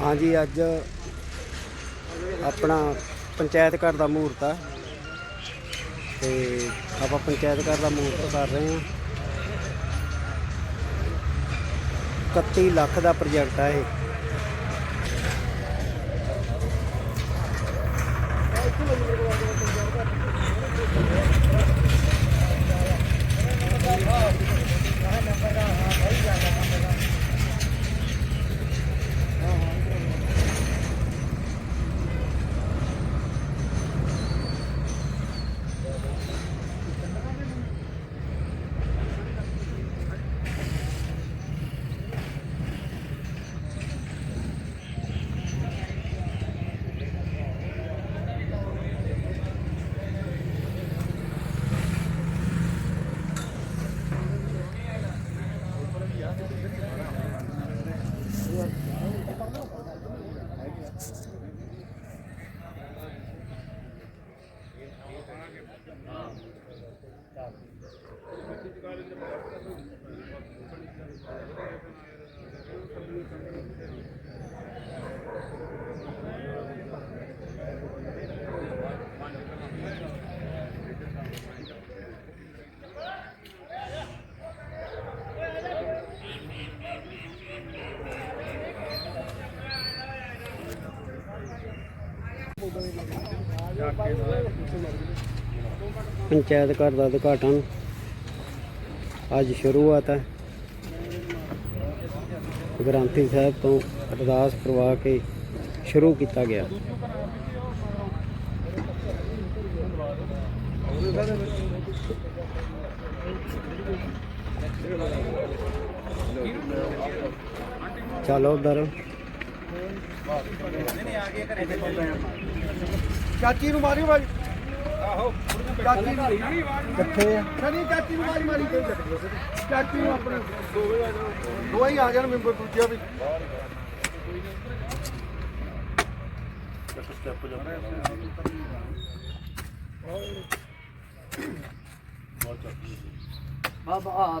ਹਾਂਜੀ, ਅੱਜ ਆਪਣਾ ਪੰਚਾਇਤ ਘਰ ਦਾ ਮਹੂਰਤ ਆ। ਤੇ ਆਪਾਂ ਪੰਚਾਇਤ ਘਰ ਦਾ ਮਹੂਰਤ ਕਰ ਰਹੇ ਹਾਂ। 31 ਲੱਖ ਦਾ ਪ੍ਰੋਜੈਕਟ ਆ ਇਹ। ਪੰਚਾਇਤ ਘਰ ਦਾ ਉਦਘਾਟਨ। ਅੱਜ ਸ਼ੁਰੂਆਤ ਹੈ। ਗ੍ਰੰਥੀ ਸਾਹਿਬ ਤੋਂ ਅਰਦਾਸ ਕਰਵਾ ਕੇ ਸ਼ੁਰੂ ਕੀਤਾ ਗਿਆ। ਚਲੋ ਉਧਰ। ਚਾਚੀ ਨੂੰ ਮਾਰਿਓ ਬਾਈ ਆਹੋ ਚਾਚੀ ਨੂੰ ਕਿੱਥੇ ਆ? ਨਹੀਂ ਚਾਚੀ ਨੂੰ ਮਾਰੀ ਮਾਰੀ ਕੋਈ ਚਾਚੀ ਨੂੰ ਆਪਣੇ ਦੋ ਹੀ ਆ ਜਾਣ ਮੈਂਬਰ ਦੂਜਾ ਵੀ। ਬਾਬਾ ਆ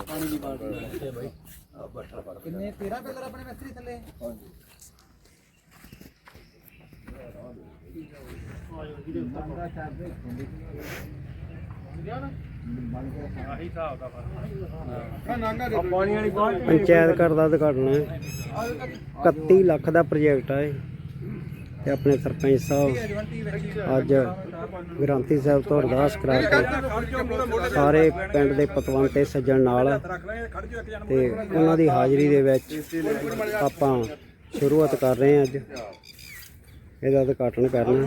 ਦੁਰਮ ਕਿੰਨੇ? 13 ਪਿਲਰ ਆਪਣੇ ਮਿਸਤਰੀ ਥੱਲੇ? ਪਾਣੀ ਵਾਲੀ ਬਾਹਰ ਪੰਚਾਇਤ ਘਰ ਦਾ ਉਦਘਾਟਨ ਹੈ। 31 ਲੱਖ ਦਾ ਪ੍ਰੋਜੈਕਟ ਹੈ ਤੇ ਆਪਣੇ ਸਰਪੰਚ ਸਾਹਿਬ ਅੱਜ ਗ੍ਰੰਥੀ ਸਾਹਿਬ ਤੋਂ ਅਰਦਾਸ ਕਰਾ ਕੇ ਸਾਰੇ ਪਿੰਡ ਦੇ ਪਤਵੰਤੇ ਸੱਜਣ ਨਾਲ ਤੇ ਉਹਨਾਂ ਦੀ ਹਾਜ਼ਰੀ ਦੇ ਵਿੱਚ ਆਪਾਂ ਸ਼ੁਰੂਆਤ ਕਰ ਰਹੇ ਹਾਂ ਅੱਜ। ਇਹਦਾ ਉਦਘਾਟਨ ਕਰਨਾ।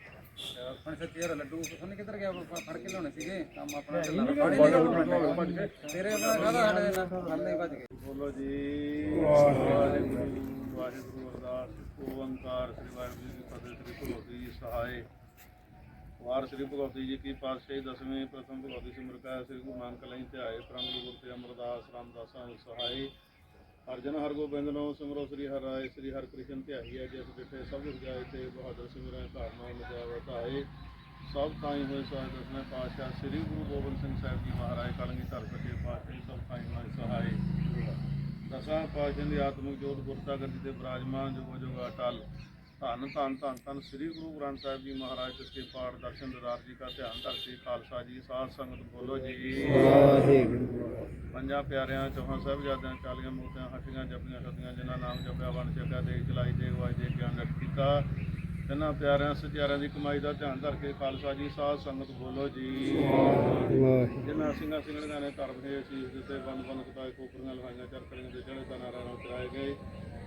513 ਲੱਡੂ ਸੁਣ ਕਿੱਧਰ ਗਿਆ ਫੜ ਕੇ ਲਿਆਉਣੇ ਸੀਗੇ। ਕੰਮ ਆਪਣਾ ਚੱਲਣਾ ਪਾਣੀ ਤੇਰੇ ਆਪਣਾ ਕਾਹਦਾ ਸਾਡੇ ਨਾਲ ਹੱਲੇ ਵੱਜ ਗਏ। ਬੋਲੋ ਵਾਹਿਗੁਰੂ ਵਾਹਿਗੁਰੂ ਅਰਦਾਸ ਓੰਕਾਰ ਸ੍ਰੀ ਵਾਹਿਗੁਰੂ ਪ੍ਰਥਮ ਭਗਵਤੀ ਅਮਰਦਾਸ ਰਾਮਦਾਸਾਂ ਅਰਜਨ ਹਰਗੋਬਿੰਦ ਨੂੰ ਸਿਮਰੋ ਸ੍ਰੀ ਹਰਿ ਰਾਏ, ਸ੍ਰੀ ਹਰਿ ਕ੍ਰਿਸ਼ਨ ਹੈ ਜਿਸ ਜਿੱਥੇ ਸਭ ਕੁਝ ਜਾਏ ਤੇ ਬਹਾਦਰ ਸਿਮਰਨ ਘਰ ਨਾਮ ਲਗਾਵੇ ਧਾਏ। ਸਭ ਥਾਈ ਹੋਏ ਸਹਾਇ ਦਸਵੇਂ ਪਾਤਸ਼ਾਹ। ਸ੍ਰੀ ਗੁਰੂ ਗੋਬਿੰਦ ਸਿੰਘ ਸਾਹਿਬ ਜੀ ਮਹਾਰਾਜ ਕਲਗੀ ਧਰ ਸਕੇ ਪਾਤਸ਼ਾਹ ਸਭ ਥਾਈ ਹੋਏ ਸਹਾਇ। ਦਸਾਂ ਪਾਤਸ਼ਾਹ ਦੀ ਆਤਮਿਕ ਜੋਤ ਗੁਰਤਾ ਗਰਜ ਤੇ ਬਿਰਾਜਮਾਨ ਜੁਗੋ ਜੁਗ ਅਟਲ। ਧੰਨ ਧੰਨ ਧੰਨ ਧੰਨ ਸ੍ਰੀ ਗੁਰੂ ਗ੍ਰੰਥ ਸਾਹਿਬ ਜੀ ਮਹਾਰਾਜ ਜੀ ਕੇ ਪਾਠ ਦਰਸ਼ਨ ਦਿਦਾਰ ਜੀ ਦਾ ਧਿਆਨ ਧਰ ਖਾਲਸਾ ਜੀ, ਸਾਧ ਸੰਗਤ ਬੋਲੋ ਜੀ। ਪੰਜਾਂ ਪਿਆਰਿਆਂ, ਚੌਹਾਂ ਸਾਹਿਬਜ਼ਾਦਿਆਂ ਚਾਲੀਆਂ ਮੂਰਤੀਆਂ ਹੱਟੀਆਂ ਜਪੀਆਂ ਸਦੀਆਂ ਜਿਨ੍ਹਾਂ ਨਾਮ ਜਪਿਆ ਬਣ ਸਕਿਆ ਦੇ ਚਲਾਈ ਦੇ ਗਵਾਈ ਦੇ ਗਿਆਨ ਰਖ ਕੀਤਾ। ਇਹਨਾਂ ਪਿਆਰਿਆਂ ਸਤਿਆਰਿਆਂ ਦੀ ਕਮਾਈ ਦਾ ਧਿਆਨ ਧਰ ਕੇ ਖਾਲਸਾ ਜੀ, ਸਾਧ ਸੰਗਤ ਬੋਲੋ ਜੀ। ਜਿਨ੍ਹਾਂ ਸਿੰਘਾਂ ਸਿੰਘਣੀਆਂ ਨੇ ਧਰਮ ਦੇ ਅਸੀਸ ਦਿੱਤੇ ਬੰਦ ਬੰਦ ਕਟਾਏ ਕੋਪਰੀਆਂ ਲਹਾਈਆਂ ਚਰਖੜੀਆਂ ਦੇ ਜਿਹੜੇ ਤਨਾਰਾਂ ਨਾਲ ਚਲਾਏ ਗਏ।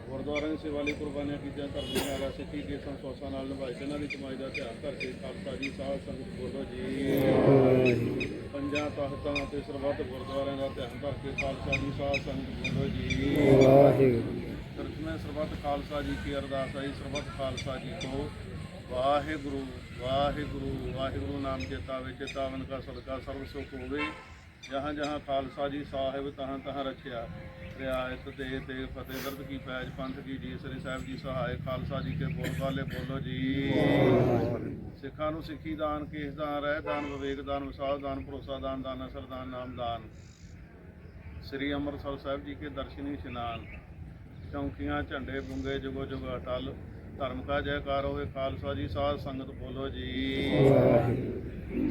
ਗੁਰਦੁਆਰਿਆਂ ਦੀ ਸੇਵਾ ਲਈ ਕੁਰਬਾਨੀਆਂ ਕੀਤੀਆਂ, ਧਰਮ ਦੀ ਨਾਰਾ ਸਿੱਖੀ ਕੇ ਸੰਸੋਸਾਂ ਨਾਲ ਨਿਭਾਈ। ਜਿਨ੍ਹਾਂ ਦੀ ਕਮਾਈ ਦਾ ਧਿਆਨ ਧਰ ਕੇ ਖਾਲਸਾ ਜੀ, ਸਾਧ ਸੰਗਤ ਬੋਲੋ ਜੀ। ਪੰਜਾਂ ਤਖਤਾਂ ਤੇ ਸਰਬੱਤ ਗੁਰਦੁਆਰਿਆਂ ਦਾ ਧਿਆਨ ਧਰ ਕੇ ਖਾਲਸਾ ਜੀ, ਸਾਧ ਸੰਗਤ ਬੋਲੋ ਜੀ। ਵਾਹਿਗੁਰੂ ਤਰਜਮੇ ਸਰਬੱਤ ਖਾਲਸਾ ਜੀ ਕੀ ਅਰਦਾਸ ਆਈ ਸਰਬੱਤ ਖਾਲਸਾ ਜੀ ਕੋ ਵਾਹਿਗੁਰੂ ਵਾਹਿਗੁਰੂ ਵਾਹਿਗੁਰੂ ਨਾਮ ਚੇਤਾ ਵਿੱਚ ਚੇਤਾਵਨ ਕਾ ਸਦਕਾ, ਸਰਬ ਸੁਖ ਹੋਵੇ। ਜਹਾਂ ਜਹਾਂ ਖਾਲਸਾ ਜੀ ਸਾਹਿਬ ਤਹਾਂ ਤਹਾਂ ਰਖਿਆ। ਰਿਆਇਤ ਦੇ ਤੇ ਫਤਿਹ ਦਰਦ ਕੀ ਪੈਜ ਪੰਥ ਕੀ ਜੀ, ਸ੍ਰੀ ਸਾਹਿਬ ਜੀ ਸਹਾਇ ਖਾਲਸਾ ਜੀ ਕੇ ਬੋਲ ਵਾਲੇ ਬੋਲੋ ਜੀ। ਸਿੱਖਾਂ ਨੂੰ ਸਿੱਖੀ ਦਾਨ, ਕੇਸ ਦਾਨ, ਰਹਿ ਦਾਨ, ਵਿਵੇਕ ਦਾਨ, ਵਿਸਾਲ ਦਾਨ, ਭਰੋਸਾ ਦਾਨ ਦਾਨ, ਅਸਰ ਦਾਨ, ਨਾਮ ਦਾਨ। ਸ੍ਰੀ ਅੰਮ੍ਰਿਤਸਰ ਸਾਹਿਬ ਜੀ ਕੇ ਦਰਸ਼ਨੀ ਇਸ਼ਨਾਨ। ਚੌਂਕੀਆਂ, ਝੰਡੇ, ਬੁੰਗੇ ਜੁਗੋ ਜੁਗ ਅਟਲ। ਧਰਮ ਕਾ ਜੈਕਾਰ ਹੋਵੇ ਖਾਲਸਾ ਜੀ ਸਾਧ ਸੰਗਤ ਬੋਲੋ ਜੀ।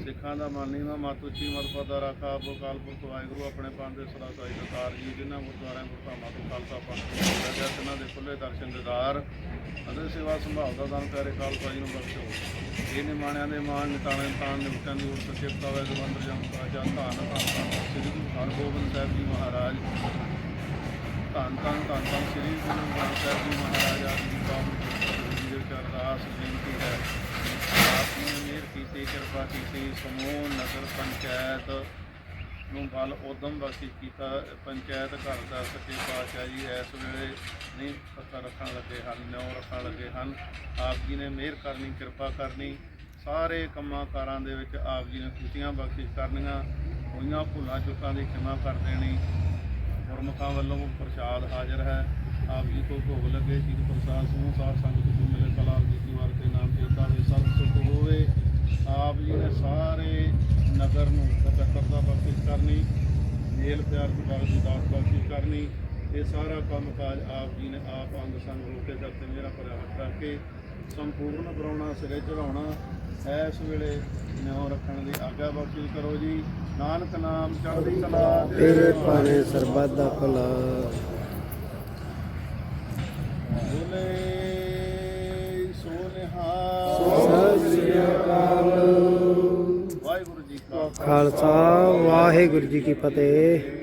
ਸਿੱਖਾਂ ਦਾ ਮਾਨੀਵਾ ਮਤ ਉੱਚੀ ਮਤ ਪਤਾ ਰਾਖਾ ਆਪੋ ਕਾਲ ਪੁਰਖ ਵਾਹਿਗੁਰੂ ਆਪਣੇ ਪੰਥ ਦੇ ਸਦਾ ਸਾਈ ਦਤਾਰ ਜੀ ਜਿਨ੍ਹਾਂ ਗੁਰਦੁਆਰਿਆਂ ਗੁਰਧਾਮਾਂ ਤੋਂ ਖਾਲਸਾ ਪੰਥ ਨੂੰ ਲੱਗਿਆ ਜਿਨ੍ਹਾਂ ਦੇ ਖੁੱਲੇ ਦਰਸ਼ਨ ਦਿਦਾਰ ਅਤੇ ਸੇਵਾ ਸੰਭਾਲ ਦਾ ਦਾਨ ਕਰੇ ਖਾਲਸਾ ਜੀ ਨੂੰ ਬਖਸ਼ੋ। ਇਹ ਨਿਮਾਣਿਆਂ ਦੇ ਮਾਣ ਨਿਤਾਣੇ ਤਾਣ ਨਿਵਟਾਂ ਦੀ ਉਰ ਸਚੇਤਾ ਵੇ ਦਵੰਦਰ ਜਮ ਰਾਜਾ ਧੰਨ ਧੰਨ ਧੰਨ ਸ੍ਰੀ ਗੁਰੂ ਹਰਗੋਬਿੰਦ ਸਾਹਿਬ ਜੀ ਮਹਾਰਾਜ। ਧੰਨ ਧੰਨ ਧੰਨ ਧੰਨ ਸ੍ਰੀ ਗੁਰੂ ਗ੍ਰੰਥ ਸਾਹਿਬ ਜੀ ਮਹਾਰਾਜ ਆਪ ਜੀ ਦਾ ਜੀ ਦੇ ਅਰਦਾਸ, ਬੇਨਤੀ ਹੈ। ਆਪ ਨੇ ਮਿਹਰ ਕੀਤੀ, ਕਿਰਪਾ ਕੀਤੀ, ਸਮੂਹ, ਨਗਰ ਪੰਚਾਇਤ ਨੂੰ ਬਲ ਉਦਮ ਬਖਸ਼ਿਸ਼ ਕੀਤਾ। ਪੰਚਾਇਤ ਘਰ ਦਾ ਸੱਚੇ ਪਾਤਸ਼ਾਹ ਜੀ ਇਸ ਵੇਲੇ ਨਹੀਂ ਪੱਤਾ ਰੱਖਣ ਲੱਗੇ ਹਨ, ਨਿਉ ਰੱਖਣ ਲੱਗੇ ਹਨ। ਆਪ ਜੀ ਨੇ ਮਿਹਰ ਕਰਨੀ, ਕਿਰਪਾ ਕਰਨੀ, ਸਾਰੇ ਕੰਮਾਂ ਕਾਰਾਂ ਦੇ ਵਿੱਚ ਆਪ ਜੀ ਨੇ ਖੁਸ਼ੀਆਂ ਬਖਸ਼ਿਸ਼ ਕਰਨੀਆਂ। ਹੋਈਆਂ ਭੁੱਲਾਂ, ਚੁੱਕਾਂ ਦੀ ਖਿਮਾ ਕਰ ਦੇਣੀ। ਗੁਰਮੁਖਾਂ ਵੱਲੋਂ ਪ੍ਰਸ਼ਾਦ ਹਾਜ਼ਰ ਹੈ। ਆਪ ਜੀ ਕੋ ਭੋਗ ਲੱਗੇ ਜੀ ਪ੍ਰਸਾਦ ਸਮੂਹ, ਸਾਧ ਸੰਗਤ ਨੂੰ ਮਿਲੇ ਕਲਾ ਜੀ ਦੀ ਵਾਰ ਤੇ ਨਾਮ ਚੇਤਾ ਦੇ ਸਭ ਸੁਖ ਹੋਵੇ। ਆਪ ਜੀ ਨੇ ਸਾਰੇ ਨਗਰ ਨੂੰ ਪਵਿੱਤਰਤਾ ਬਖਸ਼ਿਸ਼ ਕਰਨੀ, ਮੇਲ ਪਿਆਰ ਦੀ ਬਾਗ ਦੀ ਦਾਤ ਬਖਸ਼ਿਸ਼ ਕਰਨੀ, ਇਹ ਸਾਰਾ ਕੰਮ ਕਾਜ ਆਪ ਜੀ ਨੇ ਆਪ ਅੰਗ ਸੰਗ ਹੋ ਕੇ ਸਭ ਤੇ ਮੇਰਾ ਭਰਾ ਹੱਥ ਸੰਪੂਰਨ ਬਣਾਉਣਾ ਸਿਰੇ ਚੜਾਉਣਾ ਇਸ ਵੇਲੇ ਨਿਉ ਰੱਖਣ ਦੀ ਆਗਿਆ ਬਖਸ਼ਿਸ਼ ਕਰੋ ਜੀ। ਨਾਨਕ ਨਾਮ ਚੜ੍ਹਦੀ ਕਲਾ ਤੇਰੇ ਪਾਣੇ ਸਰਬੱਤ ਦਾ ਭਲਾ। ਬੋਲੇ ਸੋ ਸਤਿ ਸ੍ਰੀ ਅਕਾਲ। ਵਾਹਿਗੁਰੂ ਜੀ ਕਾ ਖਾਲਸਾ ਵਾਹਿਗੁਰੂ ਜੀ ਕੀ ਫਤਿਹ।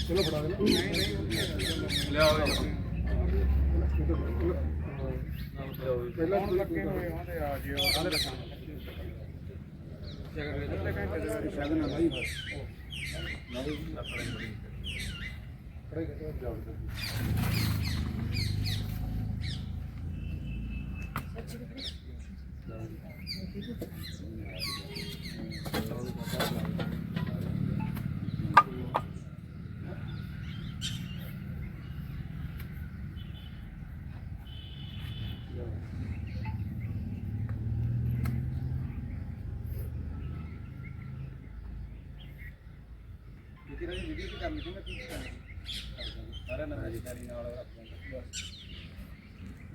ਚਲੋ ਫੜਾ ਦੇ ਪਹਿਲਾਂ ਲੱਗੇ ਹੋਏ ਉਹਦੇ ਆ ਜਿਓ ਆਲੇ ਰੱਖਾਂ ਅੱਧੇ ਘੰਟੇ ਦੇ ਵਿੱਚ ਸ਼ਾਇਦ ਨਾ ਲਾਈ ਬਸ। ਖੜੇ ਕਰਕੇ ਜਾਓ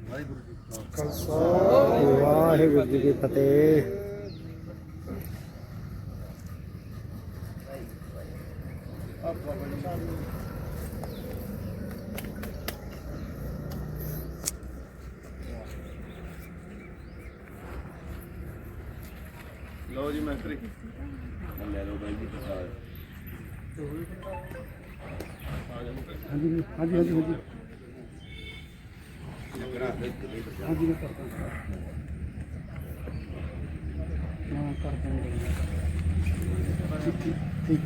ਵਾਹਿਗੁਰੂ ਜੀ ਕਾ ਖਾਲਸਾ। ਵਾਹਿਗੁਰੂ ਜੀ ਕੀ ਫਤਿਹ। ਆਪ ਬਾਬਾ ਜੀ ਲਓ ਜੀ ਮੈਸਤਰੀ ਲੈ ਲਓ ਬਾਈ ਜੀ ਪ੍ਰਸਾਦ। ਹਾਂਜੀ ਹਾਂਜੀ ਹਾਂਜੀ ਹਾਂਜੀ। ਹਾਂਜੀ ਮੈਂ ਕਰਦਾ। ਹਾਂ ਕਰ ਦਾਂਗੇ ਠੀਕ ਠੀਕ। ਠੀਕ